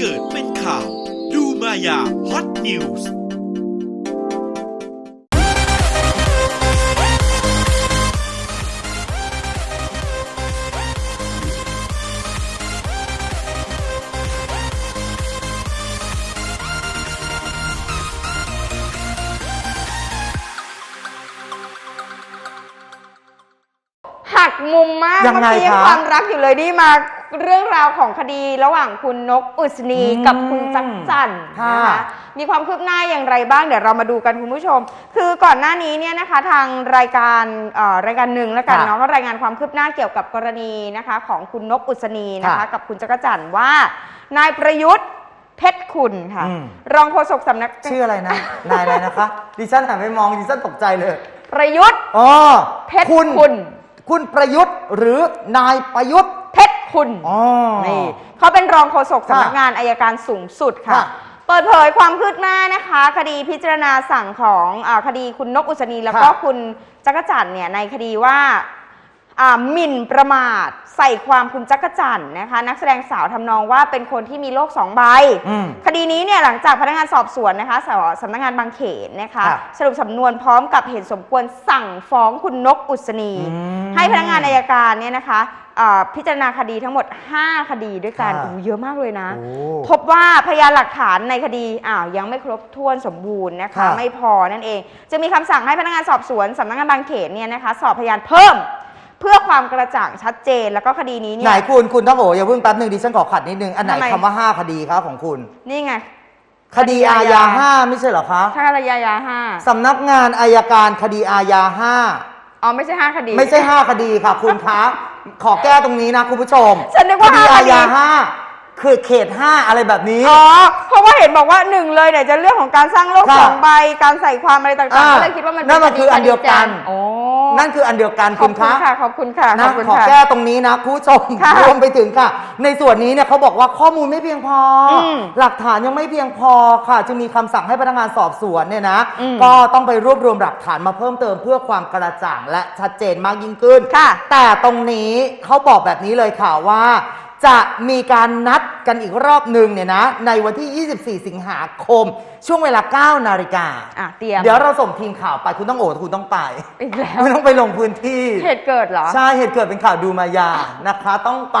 ตุเกิดเป็นข่าว ดูมายาฮอตนิวส์หักมุมมากยังไงเมื่อกี้ยังคะ ความรักอยู่เลยนี่มา เรื่องราวของคดีระหว่างคุณนกอุศนีอืมกับคุณจักรจันทร์ค่ะนะคะมีความคืบหน้าอย่างไรบ้างเดี๋ยวเรามาดูกันคุณผู้ชม คือก่อนหน้านี้เนี่ยนะคะทางรายการเอ่อรายการหนึ่งแล้วกันค่ะเนาะก็รายงานความคืบหน้าเกี่ยวกับกรณีนะคะของคุณนกอุศนีนะคะค่ะกับคุณจักรจันทร์ว่า นายประยุทธ์เพชรคุณค่ะ อืม รองโฆษกสำนักชื่ออะไรนะ นายอะไรนะคะ ดิฉันหันไปมองดิฉันตกใจเลยประยุทธ์อ๋อเพชรคุณ คุณ คุณประยุทธ์หรือนายประยุทธ์เพชร คุณอ๋อ นี่เขาเป็นรองโฆษกค่ะสำนักงานอายการสูงสุดค่ะ ค่ะเปิดเผยความคืบหน้านะคะ คดีพิจารณาสั่งของอาคดีคุณนกอุศนีแล้วก็ค่ะ คุณจักรจันทร์เนี่ยในคดีว่าอ่าหมิ่นประมาทใส่ความคุณจักรจันทร์นะคะ นักแสดงสาวทำนองว่าเป็นคนที่มีโลกสองใบ อืม คดีนี้เนี่ยหลังจากพนักงานสอบสวนนะคะสสำนักงานบางเขนนะคะค่ะสรุปสำนวนพร้อมกับเห็นสมควรสั่งฟ้องคุณนกอุศนี อืมให้พนักงานอายการเนี่ยนะคะอ่าพิจารณาคดีทั้งหมด 5 คดีด้วยกันค่ะโอ้โหเยอะมากเลยนะ โอ้พบว่าพยานหลักฐานในคดีอ้าวยังไม่ครบถ้วนสมบูรณ์นะคะ ค่ะไม่พอนั่นเอง จะมีคำสั่งให้พนักงานสอบสวนสำนักงานบางเขนเนี่ยนะคะ สอบพยานเพิ่ม เพื่อความกระจ่างชัดเจนแล้วก็คดีนี้ไหเนี่นย คุณคุณต้องโออย่าเพิ่งแป๊บหนึ่งดิฉันขอขัดนิดนึงอันไหนทำไม คำว่าห้าคดีครับของคุณ นี่ไง คดีอาญาห้าไม่ใช่เหรอคะถ้าระยะยาห้าสำนักงานอายการคดีอาญาห้า อ๋อไม่ใช่ห้าคดี ไม่ใช่ห้าคดีค่ะ คุณคะ ขอแก้ตรงนี้นะคุณผู้ชมฉันนึกว่าคดีห้าคอาดีญาห้า คือเขตห้าอะไรแบบนี้ อ๋อ เพราะว่าเห็นบอกว่าหนึ่งเลยเนี่ยจะเรื่องของการสร้างโลกค่ะ สองใบ การใส่ความอะไรต่างๆอ่าก็เลยคิดว่ามันนั่นมันคืออันเดียวกัน โอ้นั่นคืออันเดียวกันขอคุบณคุณคะค่ะ ขอบคุณค่ะ ขนะอบคุณขอค่ะ แก้ตรงนี้นะคุณผู้ชมค่ะรวมไปถึงค่ะ ในส่วนนี้เนี่ยเขาบอกว่าข้อมูลไม่เพียงพออมหลักฐานยังไม่เพียงพอค่ะ จึงมีคำสั่งให้พนักงานสอบสวนเนี่ยนะ อืม ก็ต้องไปรวบรวมหลักฐานมาเพิ่มเติมเพื่อความกระจ่างและชัดเจนมากยิ่งขึ้น ค่ะ แต่ตรงนี้เขาบอกแบบนี้เลยค่ะว่า จะมีการนัดกันอีกรอบหนึ่งเนี่ยนะ ในวันที่ 24 สิงหาคม ช่วงเวลา 9 นาฬิกาอะเตรียม เดี๋ยวเราส่งทีมข่าวไปคุณต้องโอดคุณต้องไปอีกแล้ว คุณต้องไปลงพื้นที่ เหตุเกิดเหรอ ใช่เหตุเกิดเป็นข่าวดูมายานะคะต้องไป